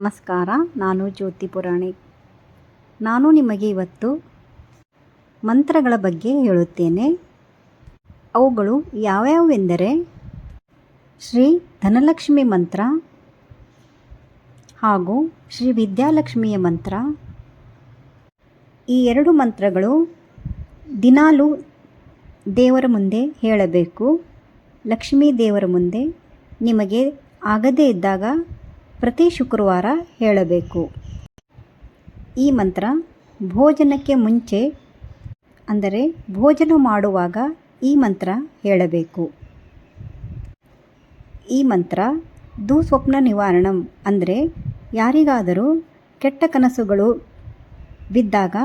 ನಮಸ್ಕಾರ, ನಾನು ಜ್ಯೋತಿ ಪುರಾಣಿಕ್ ನಾನು ನಿಮಗೆ ಇವತ್ತು ಮಂತ್ರಗಳ ಬಗ್ಗೆ ಹೇಳುತ್ತೇನೆ. ಅವುಗಳು ಯಾವ್ಯಾವೆಂದರೆ, ಶ್ರೀ ಧನಲಕ್ಷ್ಮಿ ಮಂತ್ರ ಹಾಗೂ ಶ್ರೀ ವಿದ್ಯಾಲಕ್ಷ್ಮಿಯ ಮಂತ್ರ. ಈ ಎರಡು ಮಂತ್ರಗಳು ದಿನಾಲೂ ದೇವರ ಮುಂದೆ ಹೇಳಬೇಕು, ಲಕ್ಷ್ಮೀ ದೇವರ ಮುಂದೆ ನಿಮಗೆ ಆಗದೇ ಇದ್ದಾಗ ಪ್ರತಿ ಶುಕ್ರವಾರ ಹೇಳಬೇಕು. ಈ ಮಂತ್ರ ಭೋಜನಕ್ಕೆ ಮುಂಚೆ, ಅಂದರೆ ಭೋಜನ ಮಾಡುವಾಗ ಈ ಮಂತ್ರ ಹೇಳಬೇಕು. ಈ ಮಂತ್ರ ದುಸ್ವಪ್ನ ನಿವಾರಣಂ, ಅಂದರೆ ಯಾರಿಗಾದರೂ ಕೆಟ್ಟ ಕನಸುಗಳು ಬಿದ್ದಾಗ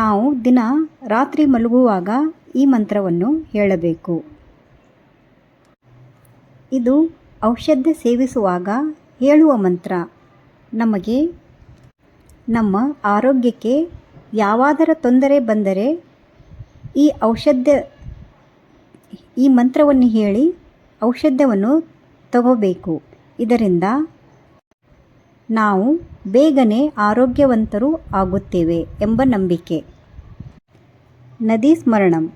ನಾವು ದಿನ ರಾತ್ರಿ ಮಲಗುವಾಗ ಈ ಮಂತ್ರವನ್ನು ಹೇಳಬೇಕು. ಇದು ಔಷಧ ಸೇವಿಸುವಾಗ ಹೇಳುವ ಮಂತ್ರ, ನಮಗೆ ನಮ್ಮ ಆರೋಗ್ಯಕ್ಕೆ ಯಾವಾದರ ತೊಂದರೆ ಬಂದರೆ ಈ ಔಷಧ, ಈ ಮಂತ್ರವನ್ನು ಹೇಳಿ ಔಷಧವನ್ನು ತಗೋಬೇಕು. ಇದರಿಂದ ನಾವು ಬೇಗನೆ ಆರೋಗ್ಯವಂತರು ಆಗುತ್ತೇವೆ ಎಂಬ ನಂಬಿಕೆ. ನದಿ ಸ್ಮರಣಂ,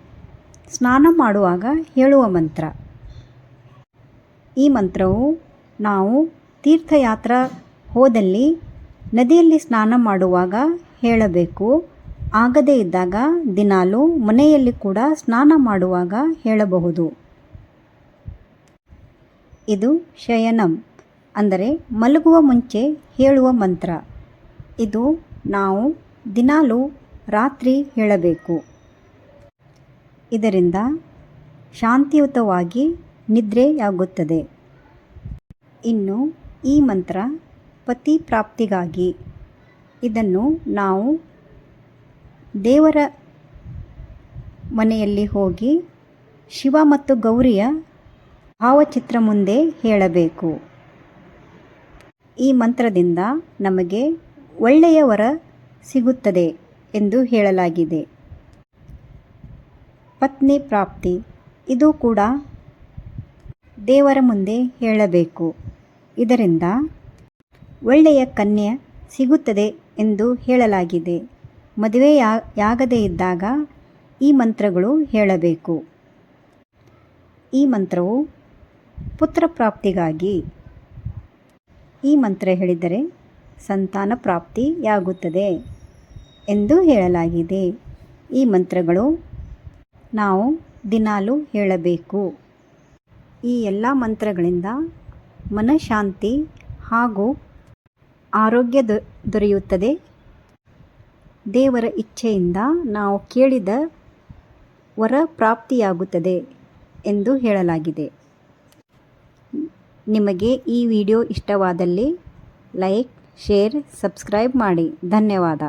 ಸ್ನಾನ ಮಾಡುವಾಗ ಹೇಳುವ ಮಂತ್ರ. ಈ ಮಂತ್ರವು ನಾವು ತೀರ್ಥಯಾತ್ರ ಹೋದಲ್ಲಿ ನದಿಯಲ್ಲಿ ಸ್ನಾನ ಮಾಡುವಾಗ ಹೇಳಬೇಕು. ಆಗದೇ ಇದ್ದಾಗ ದಿನಾಲೂ ಮನೆಯಲ್ಲಿ ಕೂಡ ಸ್ನಾನ ಮಾಡುವಾಗ ಹೇಳಬಹುದು. ಇದು ಶಯನಂ ಅಂದರೆ ಮಲಗುವ ಮುಂಚೆ ಹೇಳುವ ಮಂತ್ರ. ಇದು ನಾವು ದಿನಾಲೂ ರಾತ್ರಿ ಹೇಳಬೇಕು. ಇದರಿಂದ ಶಾಂತಿಯುತವಾಗಿ ನಿದ್ರೆಯಾಗುತ್ತದೆ. ಇನ್ನು ಈ ಮಂತ್ರ ಪತಿ ಪ್ರಾಪ್ತಿಗಾಗಿ ಇದನ್ನು ನಾವು ದೇವರ ಮನೆಯಲ್ಲಿ ಹೋಗಿ ಶಿವ ಮತ್ತು ಗೌರಿಯ ಭಾವಚಿತ್ರ ಮುಂದೆ ಹೇಳಬೇಕು. ಈ ಮಂತ್ರದಿಂದ ನಮಗೆ ಒಳ್ಳೆಯ ವರ ಸಿಗುತ್ತದೆ ಎಂದು ಹೇಳಲಾಗಿದೆ. ಪತ್ನಿ ಪ್ರಾಪ್ತಿ. ಇದು ಕೂಡ ದೇವರ ಮುಂದೆ ಹೇಳಬೇಕು. ಇದರಿಂದ ಒಳ್ಳೆಯ ಕನ್ಯೆ ಸಿಗುತ್ತದೆ ಎಂದು ಹೇಳಲಾಗಿದೆ. ಮದುವೆಯಾಗದೇ ಇದ್ದಾಗ ಈ ಮಂತ್ರಗಳು ಹೇಳಬೇಕು. ಈ ಮಂತ್ರವು ಪುತ್ರ ಪ್ರಾಪ್ತಿಗಾಗಿ. ಈ ಮಂತ್ರ ಹೇಳಿದರೆ ಸಂತಾನ ಪ್ರಾಪ್ತಿಯಾಗುತ್ತದೆ ಎಂದು ಹೇಳಲಾಗಿದೆ. ಈ ಮಂತ್ರಗಳು ನಾವು ದಿನಾಲೂ ಹೇಳಬೇಕು. ಈ ಎಲ್ಲ ಮಂತ್ರಗಳಿಂದ ಮನಃಶಾಂತಿ ಹಾಗೂ ಆರೋಗ್ಯ ದೊರೆಯುತ್ತದೆ. ದೇವರ ಇಚ್ಛೆಯಿಂದ ನಾವು ಕೇಳಿದ ವರ ಪ್ರಾಪ್ತಿಯಾಗುತ್ತದೆ ಎಂದು ಹೇಳಲಾಗಿದೆ. ನಿಮಗೆ ಈ ವಿಡಿಯೋ ಇಷ್ಟವಾದಲ್ಲಿ ಲೈಕ್, ಶೇರ್, ಸಬ್ಸ್ಕ್ರೈಬ್ ಮಾಡಿ. ಧನ್ಯವಾದ.